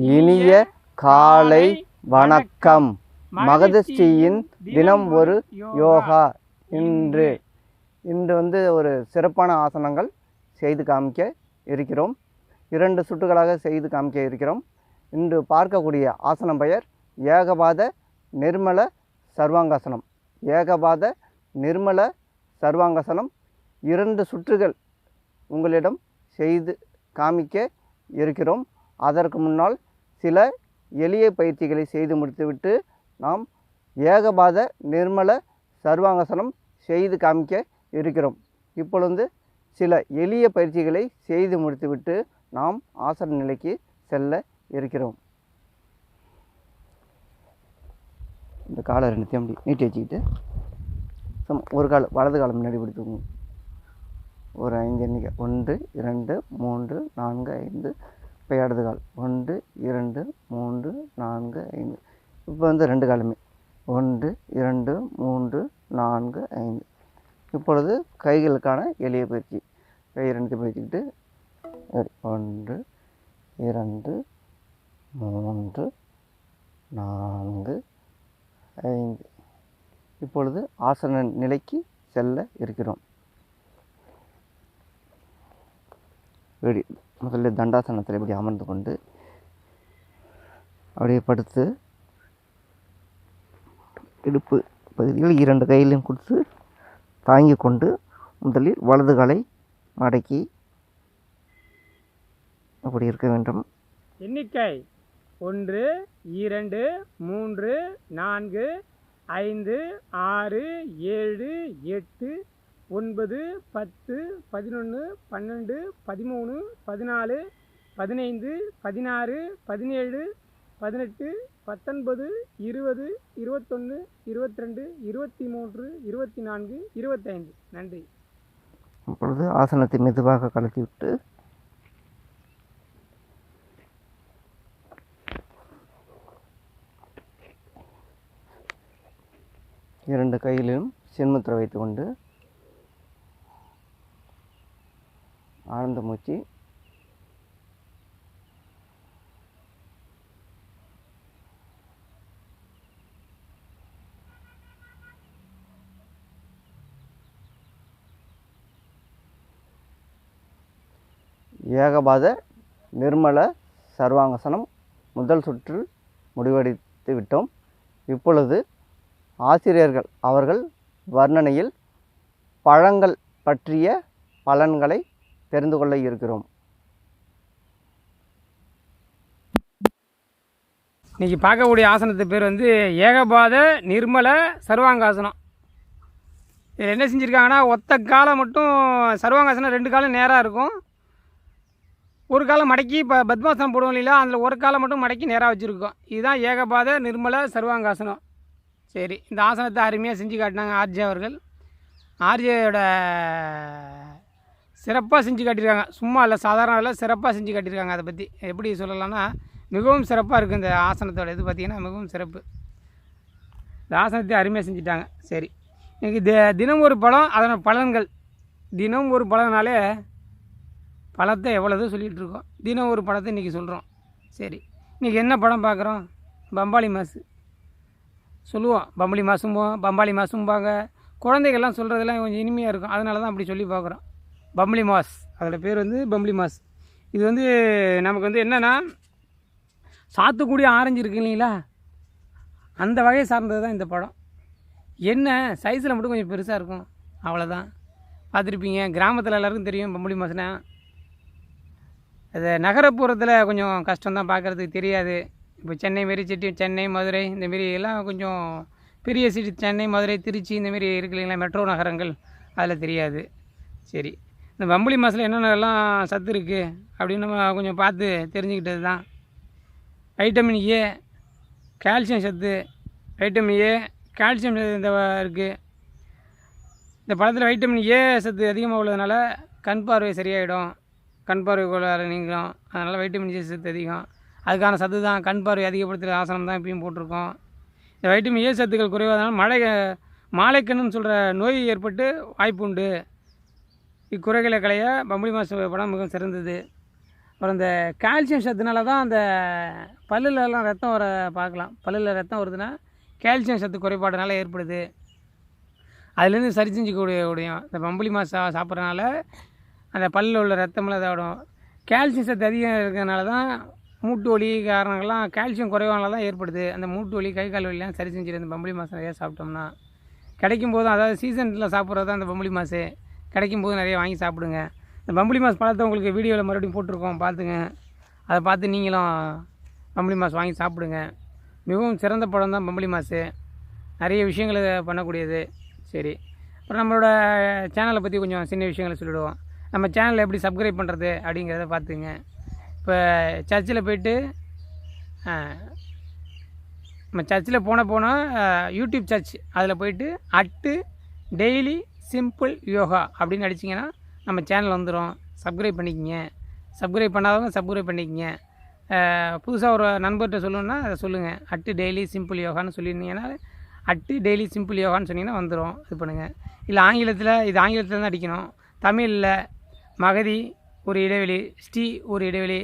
இனிய காலை வணக்கம். மகதஸ்ரீயின் தினம் ஒரு யோகா. இன்று இன்று வந்து ஒரு சிறப்பான ஆசனங்கள் செய்து காமிக்க இருக்கிறோம். இரண்டு சுற்றுகளாக செய்து காமிக்க இருக்கிறோம். இன்று பார்க்கக்கூடிய ஆசனம் பெயர் ஏகபாத நிர்மல சர்வாங்காசனம். ஏகபாத நிர்மல சர்வாங்காசனம். இரண்டு சுற்றுகள் உங்களிடம் செய்து காமிக்க இருக்கிறோம். அதற்கு முன்னால் சில எளிய பயிற்சிகளை செய்து முடித்துவிட்டு நாம் ஏகபாத நிர்மல சர்வாங்கசனம் செய்து காமிக்க இருக்கிறோம். இப்பொழுது சில எளிய பயிற்சிகளை செய்து முடித்துவிட்டு நாம் ஆசன நிலைக்கு செல்ல இருக்கிறோம். இந்த காலை ரெண்டுத்தையும் அப்படி நீட்டி வச்சுக்கிட்டு சும்மா ஒரு கால் வலது காலம் முன்னாடி பிடித்துக்கோங்க. ஒரு ஐந்து எண்ணிக்கை. ஒன்று இரண்டு மூன்று நான்கு ஐந்து இப்போ இடது கால் ஒன்று இரண்டு மூன்று நான்கு ஐந்து. இப்போ வந்து ரெண்டு காலுமே. ஒன்று இரண்டு மூன்று நான்கு ஐந்து. இப்பொழுது கைகளுக்கான எளிய பயிற்சி. கை ரெண்டு பயிற்சிக்கிட்டு ஒன்று இரண்டு மூன்று நான்கு ஐந்து. இப்பொழுது ஆசன நிலைக்கு செல்ல இருக்கிறோம். வெடி முதல்ல தண்டாசனத்தில் இப்படி அமர்ந்து கொண்டு அப்படியே படுத்து இடுப்பு பகுதியில் இரண்டு கையிலையும் கொடுத்து தாங்கி கொண்டு முதலில் வலது காலை மடக்கி அப்படி இருக்க வேண்டும். எண்ணிக்கை ஒன்று இரண்டு மூன்று நான்கு ஐந்து ஆறு ஏழு எட்டு ஒன்பது பத்து பதினொன்று பன்னெண்டு பதிமூணு பதினாலு பதினைந்து பதினாறு பதினேழு பதினெட்டு பத்தொன்பது இருபது இருபத்தொன்று இருபத்திரெண்டு இருபத்தி மூன்று இருபத்தி நான்கு இருபத்தைந்து. நன்றி. இப்பொழுது ஆசனத்தை மெதுவாக கலத்திவிட்டு இரண்டு கையிலும் சின்முத்திரை வைத்துக்கொண்டு ஆழ்ந்த மூச்சு. ஏகபாத நிர்மல சர்வாங்கசனம் முதல் சுற்று முடிவடைத்து விட்டோம். இப்பொழுது ஆசிரியர்கள் அவர்கள் வர்ணனையில் பழங்கள் பற்றிய பலன்களை தெரிந்து கொள்ள இருக்கிறோம். இன்னைக்கு பார்க்கக்கூடிய ஆசனத்து பேர் வந்து ஏகபாத நிர்மல சர்வாங்காசனம். இதில் என்ன செஞ்சுருக்காங்கன்னா ஒத்த காலம் மட்டும் சர்வாங்காசனம் ரெண்டு காலம் நேராக இருக்கும். ஒரு காலம் மடக்கி இப்போ பத்மாசனம் போடுவோம் இல்லையா அதில் ஒரு காலம் மட்டும் மடக்கி நேராக வச்சுருக்கோம். இதுதான் ஏகபாத நிர்மல சர்வாங்காசனம். சரி இந்த ஆசனத்தை அருமையாக செஞ்சு காட்டினாங்க ஆர்ஜே அவர்கள். ஆர்ஜேயோட சிறப்பாக செஞ்சு காட்டியிருக்காங்க. சும்மா இல்லை சாதாரண இல்லை சிறப்பாக செஞ்சு காட்டியிருக்காங்க அதை பற்றி எப்படி சொல்லலாம்னா மிகவும் சிறப்பாக இருக்குது இந்த ஆசனத்தோட இது பார்த்திங்கன்னா மிகவும் சிறப்பு. இந்த ஆசனத்தை அருமையாக செஞ்சுட்டாங்க. சரி. இன்றைக்கி தி தினம் ஒரு பழம் அதனோட பலன்கள். தினம் ஒரு பழம்னாலே பழத்தை எவ்வளோதோ சொல்லிகிட்டு இருக்கோம். தினம் ஒரு பழத்தை இன்றைக்கி சொல்கிறோம் சரி. இன்றைக்கி என்ன படம் பார்க்குறோம் பம்பாளி மாசு. சொல்லுவோம். பம்பளி மாசும்போம் பம்பாளி மாசும்பாங்க. குழந்தைகள்லாம் சொல்கிறதெல்லாம் கொஞ்சம் இனிமையாக இருக்கும். அதனால தான் அப்படி சொல்லி பார்க்குறோம் பம்பளி மாஸ். அதோடய பேர் வந்து பம்பளி மாஸ். இது வந்து நமக்கு வந்து என்னென்னா சாத்துக்குடி ஆரஞ்சு இருக்கு இல்லைங்களா? அந்த வகையை சார்ந்தது தான் இந்த படம் என்ன சைஸில் மட்டும் கொஞ்சம் பெருசாக இருக்கும். அவ்வளோதான் பார்த்துருப்பீங்க கிராமத்தில் எல்லாருக்கும் தெரியும் பம்பளி மாசுனா அது நகரப்புறத்தில் கொஞ்சம் கஷ்டம்தான் பார்க்குறதுக்கு தெரியாது. இப்போ சென்னை மாரி சிட்டி சென்னை மதுரை இந்தமாரி எல்லாம் கொஞ்சம் பெரிய சிட்டி சென்னை மதுரை திருச்சி இந்தமாரி இருக்கு இல்லைங்களா மெட்ரோ நகரங்கள். அதில் தெரியாது. சரி. இந்த பம்பளி மாசில் என்னென்னலாம் சத்து இருக்குது அப்படின்னு நம்ம கொஞ்சம் பார்த்து தெரிஞ்சுக்கிட்டது தான். வைட்டமின் ஏ கால்சியம் சத்து வைட்டமின் ஏ கால்சியம் சத்து இந்த இருக்குது இந்த பழத்தில் வைட்டமின் ஏ சத்து அதிகமாக உள்ளதுனால கண் பார்வை சரியாயிடும். கண் பார்வை கோளாறு நீங்களும் அதனால் வைட்டமின் ஏ சத்து அதிகம். அதுக்கான சத்து தான் கண் பார்வை அதிகப்படுத்துகிற ஆசனம் தான் இப்பயும் போட்டிருக்கோம். இந்த வைட்டமின் ஏ சத்துக்கள் குறைவாதனால் மழை மாலைக்கண்ணுன்னு சொல்கிற நோய் ஏற்பட்டு வாய்ப்பு உண்டு இக்குறைகளை களைய பம்புலி மாசு படம் மிகவும் சிறந்தது. அப்புறம் இந்த கால்சியம் சத்துனால தான் அந்த பல்லுலலாம் ரத்தம் வர பார்க்கலாம். பல்லில் ரத்தம் வருதுன்னா கால்சியம் சத்து குறைபாடுனால ஏற்படுது. அதுலேருந்து சரி செஞ்சுக்கூடிய முடியும் இந்த பம்புலி மாசா சாப்பிட்றனால அந்த பல்லில் உள்ள ரத்தமெல்லாம் இதாகிடும். கால்சியம் சத்து அதிகம் இருக்கிறதுனால தான் மூட்டு வலி காரணங்கள்லாம் கால்சியம் குறைவானால தான் ஏற்படுது. அந்த மூட்டு வலி கை கால் வலிலாம் சரி செஞ்சிடும் இந்த பம்புலி மாசம் நிறையா சாப்பிட்டோம்னா கிடைக்கும் போதும் அதாவது சீசனில் சாப்பிட்றது தான் அந்த பம்புலி மாசு. கிடைக்கும் போது நிறைய வாங்கி சாப்பிடுங்க. இந்த பம்புளி மாஸ் பழத்தை உங்களுக்கு வீடியோவில் மறுபடியும் போட்டிருக்கோம் பார்த்துங்க அதை பார்த்து நீங்களும் பம்புலி மாஸ் வாங்கி சாப்பிடுங்க. மிகவும் சிறந்த பழம் தான் பம்புளி மாசு. நிறைய விஷயங்களை பண்ணக்கூடியது. சரி. அப்புறம் நம்மளோட சேனலை பற்றி கொஞ்சம் சின்ன விஷயங்களை சொல்லிவிடுவோம் நம்ம சேனலை எப்படி சப்ஸ்கிரைப் பண்ணுறது அப்படிங்கிறத பார்த்துங்க இப்போ சர்ச்சில் போயிட்டு நம்ம சர்ச்சில் போன போனால் யூடியூப் சர்ச். அதில் போயிட்டு அட்டு டெய்லி சிம்பிள் யோகா அப்படின்னு அடிச்சிங்கன்னா நம்ம சேனல் வந்துடும் சப்ஸ்கிரைப் பண்ணிக்கங்க. சப்ஸ்கிரைப் பண்ணாதவங்க சப்ஸ்கிரைப் பண்ணிக்கங்க. புதுசாக ஒரு நண்பர்கிட்ட சொல்லணுன்னா அதை சொல்லுங்கள் அட்டு டெய்லி சிம்பிள் யோகான்னு சொல்லியிருந்தீங்கன்னா அட்டு டெய்லி சிம்பிள் யோகான்னு சொன்னீங்கன்னா வந்துடும் இது பண்ணுங்கள் இல்லை ஆங்கிலத்தில் இது ஆங்கிலத்தில் தான் அடிக்கணும். தமிழில் மகதி ஒரு இடைவெளி ஸ்ரீ ஒரு இடைவெளி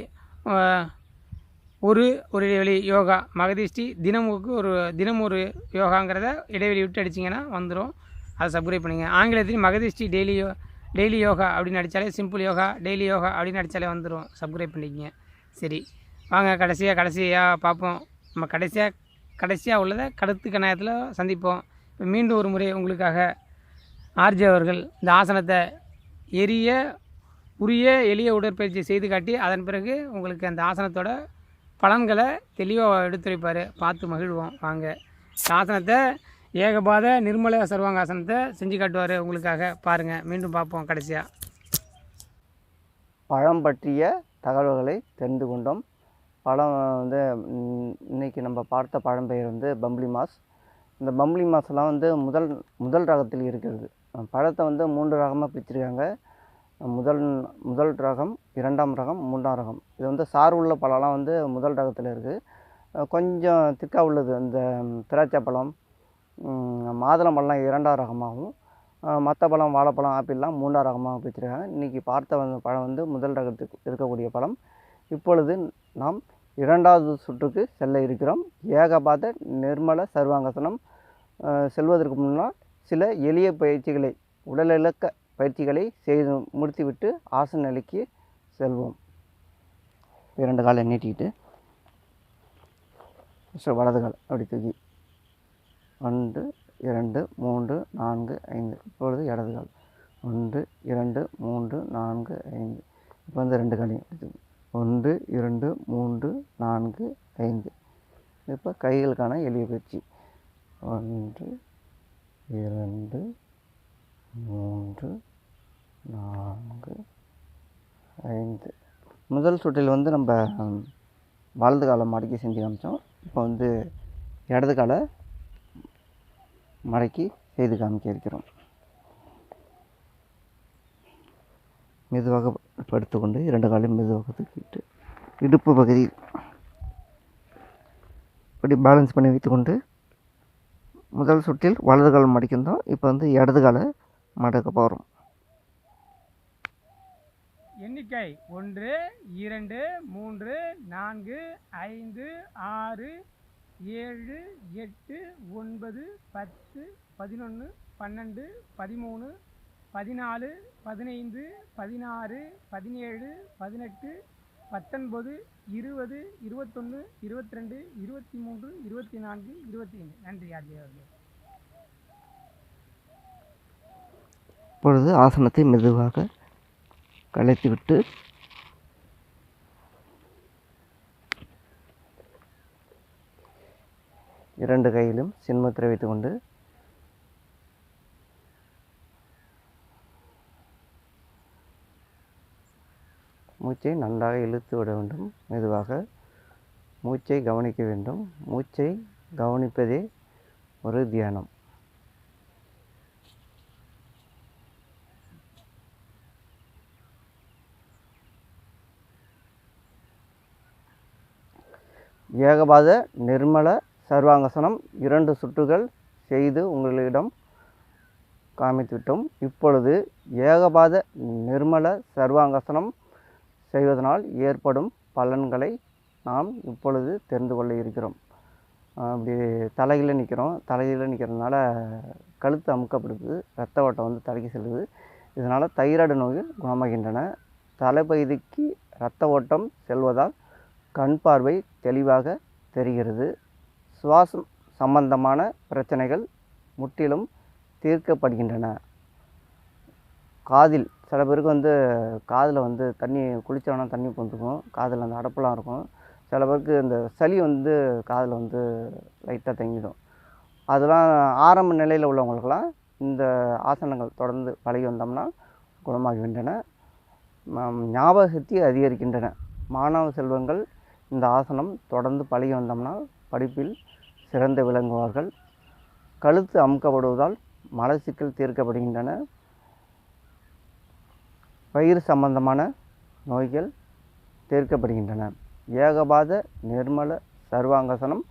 ஒரு ஒரு இடைவெளி யோகா. மகதி ஸ்ரீ தினமுக்கு ஒரு தினம் ஒரு யோகாங்கிறத இடைவெளி விட்டு அடிச்சிங்கன்னா வந்துடும் அதை சப்ஸ்கிரைப் பண்ணுங்கள் ஆங்கிலத்திலையும் மகதிஷ்டி டெய்லி யோ டெய்லி யோகா அப்படின்னு அடித்தாலே சிம்பிள் யோகா டெய்லி யோகா அப்படின்னு அடித்தாலே வந்துடும் சப்ஸ்கிரைப் பண்ணிக்கங்க. சரி. வாங்க கடைசியாக கடைசியாக பார்ப்போம். நம்ம கடைசியாக கடைசியாக உள்ளதை கடுத்து கணாயத்தில் சந்திப்போம். இப்போ மீண்டும் ஒரு முறை உங்களுக்காக ஆர்ஜே அவர்கள் இந்த ஆசனத்தை எரிய உரிய எளிய உடற்பயிற்சி செய்து காட்டி அதன் பிறகு உங்களுக்கு அந்த ஆசனத்தோட பலன்களை தெளிவாக எடுத்துரைப்பார். பார்த்து மகிழ்வோம். வாங்க. இந்த ஆசனத்தை ஏகபாத நிர்மல சர்வாங்காசனத்தை செஞ்சு காட்டுவார் உங்களுக்காக. பாருங்கள் மீண்டும் பார்ப்போம் கடைசியாக பழம் பற்றிய தகவல்களை தெரிந்து கொண்டோம். பழம் வந்து இன்றைக்கி இன்னைக்கு நம்ம பார்த்த பழம் பெயர் வந்து பம்ப்ளி மாஸ். இந்த பம்ப்ளி மாஸ்லாம் வந்து முதல் முதல் ரகத்தில் இருக்கிறது. பழத்தை வந்து மூன்று ரகமாக பிரிச்சிருக்காங்க. முதல் முதல் ரகம் இரண்டாம் ரகம் மூன்றாம் ரகம். இது வந்து சார் உள்ள பழம்லாம் வந்து முதல் ரகத்தில் இருக்குது கொஞ்சம் திக்காக உள்ளது. இந்த திராட்சை பழம் மாதுளம்பழம்லாம் இரண்டாம் ரகமாகவும் மற்ற பழம் வாழைப்பழம் ஆப்பிள்லாம் மூன்றாம் ரகமாக பிரிச்சிருக்காங்க. இன்றைக்கி பார்த்த வந்து பழம் வந்து முதல் ரகத்துக்கு இருக்கக்கூடிய பழம். இப்பொழுது நாம் இரண்டாவது சுற்றுக்கு செல்ல இருக்கிறோம். ஏகபாத நிர்மல சர்வாங்கசனம் செல்வதற்கு முன்னால் சில எளிய பயிற்சிகளை உடலிழக்க பயிற்சிகளை செய்து முடித்துவிட்டு ஆசன நிலைக்கு செல்வோம். இரண்டு காலை நீட்டிக்கிட்டு ஃபஸ்ட்டு வலது கால் அப்படி தூக்கி. ஒன்று இரண்டு மூன்று நான்கு ஐந்து. இப்பொழுது இடது கால். ஒன்று இரண்டு மூன்று நான்கு ஐந்து. இப்போ வந்து ரெண்டு காலையும் ஒன்று இரண்டு மூன்று நான்கு ஐந்து. இப்போ கைகளுக்கான எளிய பயிற்சி. ஒன்று இரண்டு மூன்று நான்கு ஐந்து. முதல் சுற்றில் வந்து நம்ம வலது காலை மடக்கி செஞ்சு காமிச்சோம். இப்போ வந்து இடது காலை மடக்கி செய்து காமிக்க இருக்கிறோம் மெதுவாக படுத்துக்கொண்டு இரண்டு காலையும் மெதுவாக தூக்கிட்டு இடுப்பு பகுதி இப்படி பேலன்ஸ் பண்ணி வைத்துக்கொண்டு முதல் சுற்றில் வலது கால் மடிக்கின்றோம் இப்போ வந்து இடது காலை மடக்க போகிறோம் எண்ணிக்கை ஒன்று இரண்டு மூன்று நான்கு ஐந்து ஆறு ஏழு எட்டு ஒன்பது பத்து பதினொன்று பன்னெண்டு பதிமூணு பதினாலு பதினைந்து பதினாறு பதினேழு பதினெட்டு பத்தொன்பது இருபது இருபத்தொன்று இருபத்தி ரெண்டு இருபத்தி மூன்று இருபத்தி நான்கு இருபத்தி ஐந்து நன்றி ஆர்ஜி அவர்களே. இப்பொழுது ஆசனத்தை மெதுவாக கலைத்துவிட்டு இரண்டு கையிலும் சின்முத்திரை வைத்துக்கொண்டு மூச்சை நன்றாக இழுத்து விட வேண்டும். மெதுவாக மூச்சை கவனிக்க வேண்டும். மூச்சை கவனிப்பதே ஒரு தியானம். ஏகபாத நிர்மல சர்வாங்கசனம் இரண்டு சுற்றுகள் செய்து உங்களிடம் காமித்துவிட்டோம். இப்பொழுது ஏகபாத நிர்மல சர்வாங்கசனம் செய்வதனால் ஏற்படும் பலன்களை நாம் இப்பொழுது தெரிந்து கொள்ள இருக்கிறோம். அப்படி தலையில் நிற்கிறோம் தலையில் நிற்கிறதுனால கழுத்து அமுக்கப்படுது ரத்த ஓட்டம் வந்து தலைக்கு செல்லுது. இதனால் தைராய்டு நோய்கள் குணமாகின்றன. தலைப்பகுதிக்கு இரத்த ஓட்டம் செல்வதால் கண் பார்வை தெளிவாக தெரிகிறது. சுவாசம் சம்பந்தமான பிரச்சனைகள் முற்றிலும் தீர்க்கப்படுகின்றன. காதில் சில பேருக்கு வந்து காதில் வந்து தண்ணி குளித்தோன்னா தண்ணி பொந்துக்கும். காதில் அந்த அடப்பெலாம் இருக்கும். சில பேருக்கு இந்த சளி வந்து காதில் வந்து லைட்டாக தங்கிடும். அதெல்லாம் ஆரம்ப நிலையில் உள்ளவங்களுக்கெல்லாம் இந்த ஆசனங்கள் தொடர்ந்து பழகி வந்தோம்னா குணமாகின்றன. ஞாபக சக்தி அதிகரிக்கின்றன. மாணவ செல்வங்கள் இந்த ஆசனம் தொடர்ந்து பழகி வந்தோம்னா படிப்பில் சிறந்து விளங்குவார்கள். கழுத்து அமுக்கப்படுவதால் மலச்சிக்கல் தீர்க்கப்படுகின்றன. பயிர் சம்பந்தமான நோய்கள் தீர்க்கப்படுகின்றன. ஏகபாத நிர்மல சர்வாங்கசனம்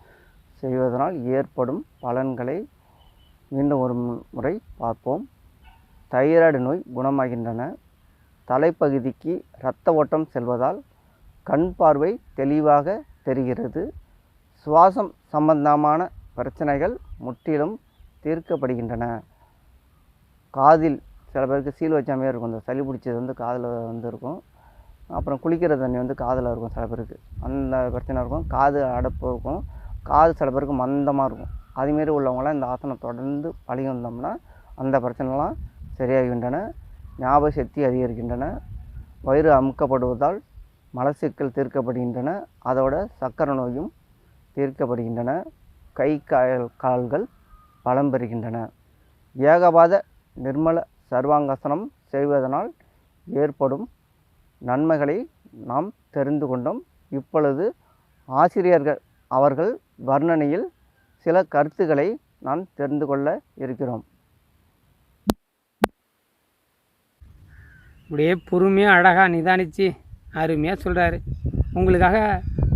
செய்வதனால் ஏற்படும் பலன்களை மீண்டும் ஒரு முறை பார்ப்போம். தைராய்டு நோய் குணமாகின்றன. தலைப்பகுதிக்கு இரத்த ஓட்டம் செல்வதால் கண் பார்வை தெளிவாக தெரிகிறது. சுவாசம் சம்பந்தமான பிரச்சனைகள் முற்றிலும் தீர்க்கப்படுகின்றன. காதில் சில பேருக்கு சீல் வச்ச மாதிரி இருக்கும். இந்த சளி பிடிச்சது வந்து காதில் வந்து இருக்கும். அப்புறம் குளிக்கிற தண்ணி வந்து காதில் இருக்கும் சில பேருக்கு. அந்த பிரச்சனை இருக்கும். காது அடைப்பு இருக்கும். காது சில பேருக்கு மந்தமாக இருக்கும். அதுமாரி உள்ளவங்களாம் இந்த ஆசனம் தொடர்ந்து பழகி வந்தோம்னா அந்த பிரச்சனைலாம் சரியாகின்றன. ஞாபக சக்தி அதிகரிக்கின்றன. வயிறு அமுக்கப்படுவதால் மலச்சிக்கல் தீர்க்கப்படுகின்றன. அதோட சக்கரை நோயும் தீர்க்கப்படுகின்றன. கை கால் கால்கள் பலம் பெறுகின்றன. ஏகபாத நிர்மல சர்வாங்கசனம் செய்வதனால் ஏற்படும் நன்மைகளை நாம் தெரிந்து கொண்டோம். இப்பொழுது ஆசிரியர்கள் அவர்கள் வர்ணனையில் சில கருத்துக்களை நாம் தெரிந்து கொள்ள இருக்கிறோம். அப்படியே பொறுமையாக அழகாக நிதானித்து அருமையாக சொல்கிறாரு உங்களுக்காக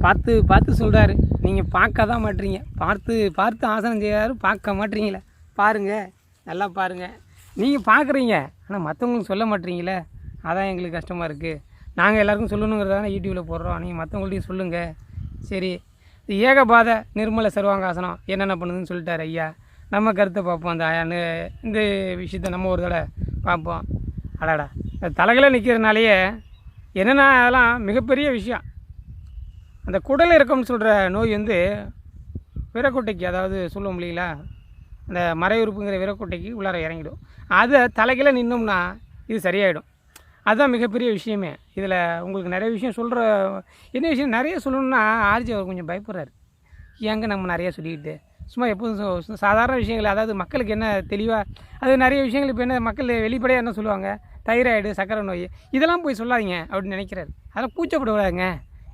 பார்த்து பார்த்து சொல்கிறாரு நீங்கள் பார்க்க தான் மாட்டீங்க. பார்த்து பார்த்து ஆசனம் செய்யாரு பார்க்க மாட்டீங்களே பாருங்கள் நல்லா பாருங்கள் நீங்கள் பார்க்குறீங்க ஆனால் மற்றவங்களுக்கு சொல்ல மாட்டீங்களே அதான் எங்களுக்கு கஷ்டமாக இருக்குது நாங்கள் எல்லாருக்கும் சொல்லணுங்கிறதான யூடியூப்பில் போடுறோம். நீங்கள் மற்றவங்கள்ட்டையும் சொல்லுங்கள் சரி. இது ஏகபாத நிர்மல சர்வாங்காசனம். என்னென்ன பண்ணுதுன்னு சொல்லிட்டார் ஐயா. நம்ம கருத்தை பார்ப்போம். அந்த ஆயான்னு இந்த விஷயத்தை நம்ம ஒரு தடவை பார்ப்போம். அடாடா. இந்த தலைகளை நிற்கிறதுனாலேயே என்னென்னா அதெல்லாம் மிகப்பெரிய விஷயம். அந்த குடல் இறக்கம்னு சொல்கிற நோய் வந்து விரக்கொட்டைக்கு அதாவது சொல்லுவோம் இல்லைங்களா? அந்த மறையுறுப்புங்கிற விரக்கொட்டைக்கு உள்ளார இறங்கிடும். அதை தலைகளை நின்னோம்னா இது சரியாயிடும். அதுதான் மிகப்பெரிய விஷயமே. இதில் உங்களுக்கு நிறைய விஷயம் சொல்கிற என்ன விஷயம் நிறைய சொல்லணும்னா ஆர்ஜி அவர் கொஞ்சம் பயப்படுறாரு. ஏங்க நம்ம நிறைய சொல்லிக்கிட்டு? சும்மா எப்போதும் சாதாரண விஷயங்கள் அதாவது மக்களுக்கு என்ன தெளிவாக அது நிறைய விஷயங்கள் இப்போ என்ன மக்கள் வெளிப்படையாக என்ன சொல்லுவாங்க? தைராய்டு சக்கரை நோய் இதெல்லாம் போய் சொல்லாதீங்க அப்படின்னு நினைக்கிறாரு. அதெல்லாம் கூச்சப்படுவாங்க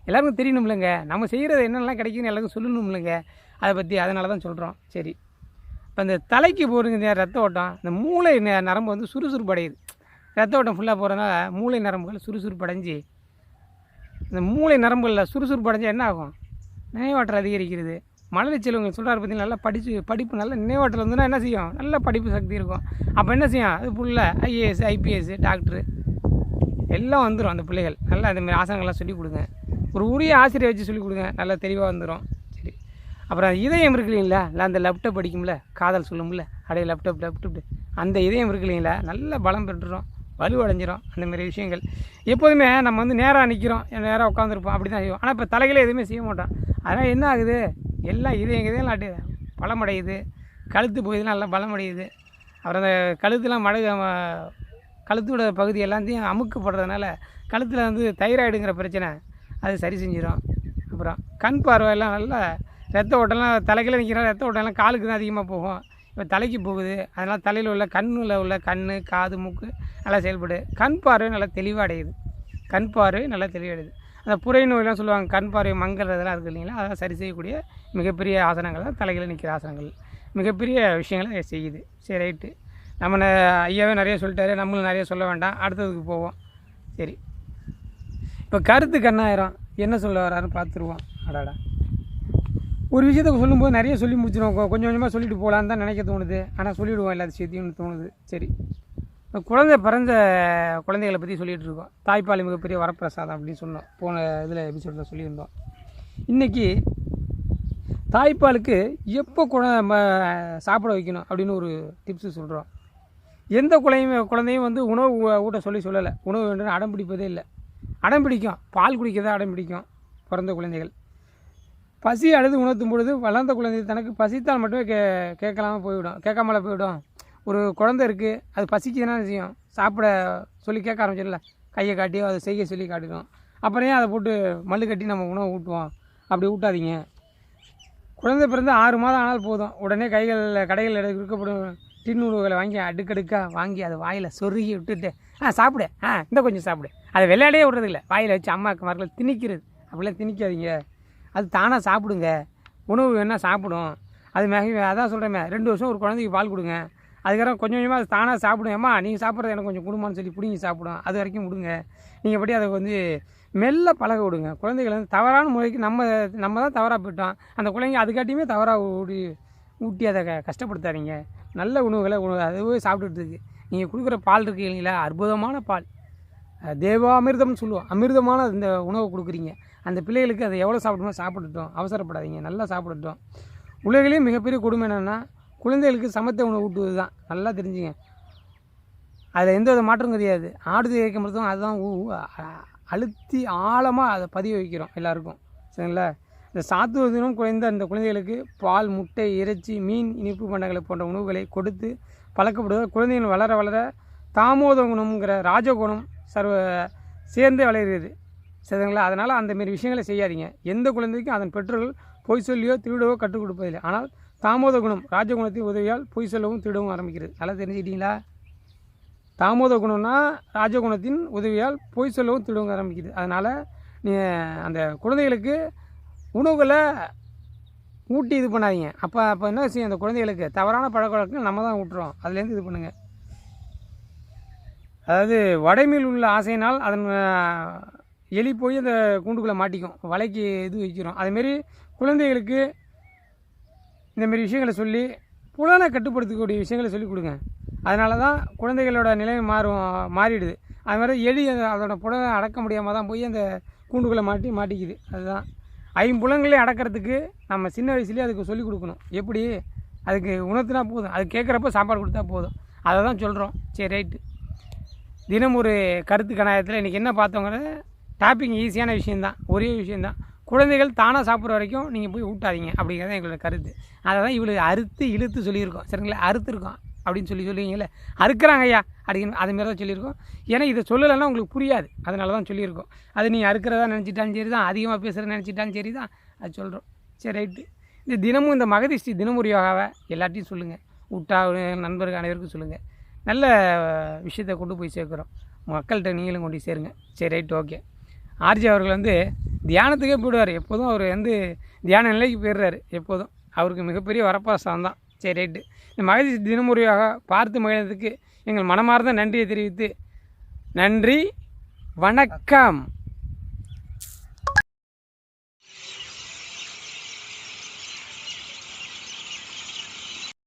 எல்லாருக்கும் தெரியணும்லங்க. நம்ம செய்கிறது என்னெல்லாம் கிடைக்குன்னு எல்லாருக்கும் சொல்லணும்லங்க. அதை பற்றி அதனால தான் சொல்கிறோம் சரி. இப்போ இந்த தலைக்கு போகிறீங்க ரத்த ஓட்டம் இந்த மூளை ந- நரம்பு வந்து சுறுசுறுப்பு அடையுது ரத்த ஓட்டம் ஃபுல்லாக போகிறதுனால மூளை நரம்புகள் சுறுசுறுப்படைஞ்சு இந்த மூளை நரம்புகளில் சுறுசுறுப்பு அடைஞ்சால் என்ன ஆகும்? நினைவாற்றல் அதிகரிக்கிறது. மழலை செல்வங்கள் சொல்கிறாரு பார்த்தீங்கன்னா நல்லா படிச்சு படிப்பு நல்ல நினைவாற்றல் வந்துன்னா என்ன செய்யும்? நல்ல படிப்பு சக்தி இருக்கும். அப்போ என்ன செய்யும்? அது ஃபுல்லாக ஐஏஎஸ் ஐபிஎஸ் டாக்டரு எல்லாம் வந்துடும் அந்த பிள்ளைகள். நல்லா அந்தமாதிரி ஆசனங்கள்லாம் சொல்லிக் கொடுங்க. ஒரு உரிய ஆசிரியர் வச்சு சொல்லிக் கொடுங்க. நல்லா தெளிவாக வந்துடும் சரி. அப்புறம் இதயம் இருக்கு இல்லைங்களா இல்லை அந்த லேப்டாப் படிக்கும்ல? காதல் சொல்லும்ல? அடைய லெப்டப் லெப்டப் அந்த இதயம் இருக்கு இல்லைங்களா பலம் பெற்றுடும் வலுவடைஞ்சிரும் அந்தமாரி விஷயங்கள். எப்போதுமே நம்ம வந்து நேராக நிற்கிறோம் நேராக உட்காந்துருப்போம் அப்படி தான் செய்வோம். ஆனால் இப்போ தலைகளே எதுவுமே செய்ய மாட்டோம். அதனால் என்ன ஆகுது? எல்லாம் இதயம் இதயம் நாட்டு பலமடையுது கழுத்து பகுதியெலாம் நல்லா பலமடையுது அப்புறம் அந்த கழுத்துலாம் மழை கழுத்தோட பகுதி எல்லாத்தையும் அமுக்கப்படுறதுனால கழுத்தில் வந்து தைராய்டுங்கிற பிரச்சனை அது சரி செஞ்சிடும் அப்புறம் கண் பார்வையெல்லாம் நல்லா ரத்த ஓட்டம்லாம் தலைக்கில் நிற்கிறோம் ரத்த ஓட்டம்லாம் காலுக்கு தான் அதிகமாக போகும். இப்போ தலைக்கு போகுது. அதனால் தலையில் உள்ள கண்ணில் உள்ள கண் காது மூக்கு நல்லா செயல்படுது கண் பார்வை நல்லா தெளிவடையுது. கண் பார்வை நல்லா தெளிவடையுது. அந்த புரை நோயெல்லாம் சொல்லுவாங்க. கண் பார்வை மங்கறதெல்லாம் இருக்குது இல்லைங்களா? அதெல்லாம் சரி செய்யக்கூடிய மிகப்பெரிய ஆசனங்கள் தான் தலைகளை நிற்கிற ஆசனங்கள். மிகப்பெரிய விஷயங்களை செய்யுது. சரி ரைட்டு. நம்ம ஐயாவே நிறைய சொல்லிட்டாரு. நம்மளும் நிறைய சொல்ல வேண்டாம். அடுத்ததுக்கு போவோம். சரி. இப்போ கருத்து கண்ணாயிரம். என்ன சொல்ல வராருன்னு பார்த்துருவோம் அடாடா. ஒரு விஷயத்த சொல்லும்போது நிறைய சொல்லி முடிச்சிடும் கொஞ்சம் கொஞ்சமாக சொல்லிட்டு போகலான்னு தான் நினைக்க தோணுது. ஆனால் சொல்லிவிடுவோம் எல்லா விஷயத்தையும் தோணுது. சரி. இந்த குழந்தை பிறந்த குழந்தைகளை பற்றி சொல்லிகிட்டு இருக்கோம். தாய்ப்பால் மிகப்பெரிய வரப்பிரசாதம் அப்படின்னு சொன்னோம். போன இதில் எபிசோடில் சொல்லியிருந்தோம். இன்றைக்கி தாய்ப்பாலுக்கு எப்போ குழ ம- சாப்பிட வைக்கணும் அப்படின்னு ஒரு டிப்ஸு சொல்கிறோம் எந்த குழந்தையுமே குழந்தையும் வந்து உணவு ஊட்ட சொல்லி சொல்லலை. உணவு வேண்டும் அடம் பிடிப்பதே இல்லை. அடம் பிடிக்கும். பால் குடிக்கதான் அடம் பிடிக்கும். பிறந்த குழந்தைகள். பசி அழுது உணர்த்தும் பொழுது வளர்ந்த குழந்தை தனக்கு பசித்தால் மட்டுமே கே கேட்கலாம போய்விடும். கேட்காமல போய்விடும். ஒரு குழந்தை இருக்குது அது பசிக்குதுன்னா செய்யும்? சாப்பிட சொல்லி கேட்க ஆரம்பிச்சிடல கையை காட்டியோ அதை செய்ய சொல்லி காட்டிடும் அப்புறம் ஏன் அதை போட்டு மல்லு கட்டி நம்ம உணவு ஊட்டுவோம். அப்படி ஊட்டாதீங்க. குழந்தை பிறந்து ஆறு மாதம் ஆனால் போதும். உடனே கைகளில் கடைகளில் இருக்கப்படும் டின் உணவுகளை வாங்கி அடுக்கடுக்காக வாங்கி அதை வாயில் சொருகி விட்டுட்டு ஆ சாப்பிடு. ஆ இந்த கொஞ்சம் சாப்பிடு. அதை விளையாடே இல்லை வாயில் வச்சு அம்மாவுக்கு மரத்தில் திணிக்கிறது. அப்படிலாம் திணிக்காதீங்க. அது தானாக சாப்பிடுங்க. உணவு வேணால் சாப்பிடும். அது மிக அதான் சொல்கிறேன் ரெண்டு வருஷம் ஒரு குழந்தைக்கு பால் கொடுங்க. அதுக்கப்புறம் கொஞ்சம் கொஞ்சமாக அது தானாக சாப்பிடுங்கம்மா நீங்கள் சாப்பிட்றது எனக்கு கொஞ்சம் கொடுமான்னு சொல்லி பிடிங்கி சாப்பிடும். அது வரைக்கும் விடுங்க. நீங்கள் படி அதை வந்து மெல்ல பழக விடுங்க. குழந்தைகள் வந்து தவறான முறைக்கு நம்ம நம்ம தான் தவறாக போயிட்டோம். அந்த குழந்தைங்க அதுக்காட்டியுமே தவறாக ஊட்டி ஊட்டி அதை க- கஷ்டப்படுத்தாதீங்க. நல்ல உணவுகளை உணவு அதுவே சாப்பிட்டுட்டு இருக்குது நீங்கள் கொடுக்குற பால் இருக்கு இல்லைங்களா? அற்புதமான பால். தேவா தேவாமிர்தம்னு சொல்லுவோம். அமிர்தமான இந்த உணவை கொடுக்குறீங்க. அந்த பிள்ளைகளுக்கு அதை எவ்வளோ சாப்பிடணுமோ சாப்பிட்டுட்டோம். அவசரப்படாதீங்க. நல்லா சாப்பிட்டுட்டோம் உலகிலேயே மிகப்பெரிய கொடுமை என்னென்னா குழந்தைகளுக்கு சமத்த உணவு ஊட்டுவது தான் நல்லா தெரிஞ்சுங்க. அதில் எந்த வித மாற்றம் கிடையாது. ஆடு இயக்க பொழுதும் அதுதான் அழுத்தி ஆழமாக அதை பதிய வைக்கிறோம் எல்லாருக்கும். சரிங்களா? இந்த சாத்துவதினம் குறைந்த அந்த குழந்தைகளுக்கு பால் முட்டை இறைச்சி மீன் இனிப்பு பண்டங்களை போன்ற உணவுகளை கொடுத்து பழக்கப்படுவது குழந்தைகள் வளர வளர தாமோத குணம்ங்கிற ராஜகுணம் சர்வ சேர்ந்தே வளர்கிறது சரிங்களா? அதனால் அந்த மாரி விஷயங்களை செய்யாதீங்க. எந்த குழந்தைக்கும் அதன் பெற்றோர்கள் பொய் சொல்லியோ திருடவோ கற்றுக் கொடுப்பதில்லை. ஆனால் தாமோத குணம் ராஜகுணத்தின் உதவியால் பொய் சொல்லவும் திருடவும் ஆரம்பிக்கிறது. நல்லா தெரிஞ்சுக்கிட்டீங்களா? தாமோத குணம்னா ராஜகுணத்தின் உதவியால் பொய் சொல்லவும் திருடவும் ஆரம்பிக்குது. அதனால் நீ அந்த குழந்தைகளுக்கு உணவுகளை ஊட்டி இது பண்ணாதீங்க. அப்போ அப்போ என்ன செய்யும் அந்த குழந்தைகளுக்கு தவறான பழக்க வழக்கங்கள் நம்ம தான் ஊட்டுறோம். அதுலேருந்து இது பண்ணுங்கள் அதாவது வடைமையில் உள்ள ஆசையினால் அதன் எலி போய் அந்த கூண்டுக்குள்ளே மாட்டிக்கும். வலைக்கு இது வைக்கிறோம். அதுமாரி குழந்தைகளுக்கு இந்தமாரி விஷயங்களை சொல்லி புலனை கட்டுப்படுத்தக்கூடிய விஷயங்களை சொல்லிக் கொடுங்க. அதனால தான் குழந்தைகளோட நிலைமை மாறும் மாறிடுது. அது மாதிரி எலி அந்த- அதோட புலனை அடக்க முடியாமல் தான் போய் அந்த கூண்டுக்குள்ளே மாட்டி மாட்டிக்குது. அதுதான். ஐம்புலங்களையும் அடக்கிறதுக்கு நம்ம சின்ன வயசுலேயே அதுக்கு சொல்லிக் கொடுக்கணும். எப்படி? அதுக்கு உணர்த்தினா போதும். அது கேட்குறப்ப சாப்பாடு கொடுத்தா போதும். அதை தான் சொல்கிறோம் சரி ரைட்டு தினம் ஒரு கருத்து கணாயத்தில் இன்றைக்கி என்ன பார்த்தோங்கிறது டாப்பிங் ஈஸியான விஷயந்தான் ஒரே விஷயந்தான் குழந்தைகள் தானாக சாப்பிட்ற வரைக்கும் நீங்கள் போய் ஊட்டாதீங்க அப்படிங்கிறது எங்களோட கருத்து. அதை தான் இவ்வளோ அறுத்து இழுத்து சொல்லியிருக்கோம். சரிங்களா? அறுத்துருக்கோம். அப்படின்னு சொல்லி சொல்லுவீங்களே அறுக்குறாங்க ஐயா அப்படின்னு அதுமாரி தான் சொல்லியிருக்கோம். ஏன்னா இதை சொல்லலைன்னா உங்களுக்கு புரியாது. அதனால தான் சொல்லியிருக்கோம். அது நீங்கள் அறுக்கிறதா நினச்சிட்டாலும் சரி தான் அதிகமாக பேசுகிறத நினச்சிட்டாலும் சரி தான் அது சொல்கிறோம் சரி ரைட்டு. இந்த தினமும் இந்த மகதிஷ்டி தினமுறை யோகாவை எல்லாத்தையும் சொல்லுங்கள் விட்டா நண்பர்கள் அனைவருக்கும் சொல்லுங்கள் நல்ல விஷயத்தை கொண்டு போய் சேர்க்குறோம். மக்கள்கிட்ட நீங்களும் கொண்டு சேருங்க. சரி ரைட் ஓகே. ஆர்ஜி அவர்கள் வந்து தியானத்துக்கே போயிடுவார். எப்போதும் அவர் வந்து தியான நிலைக்கு போயிடுறாரு. எப்போதும். அவருக்கு மிகப்பெரிய வரப்பிரசாதம் தான். சரி ரைட்டு இந்த மகிழ்ச்சி தினமுறையாக பார்த்து மகிழ்ந்ததுக்கு எங்கள் மனமார்ந்த நன்றியை தெரிவித்து நன்றி வணக்கம்.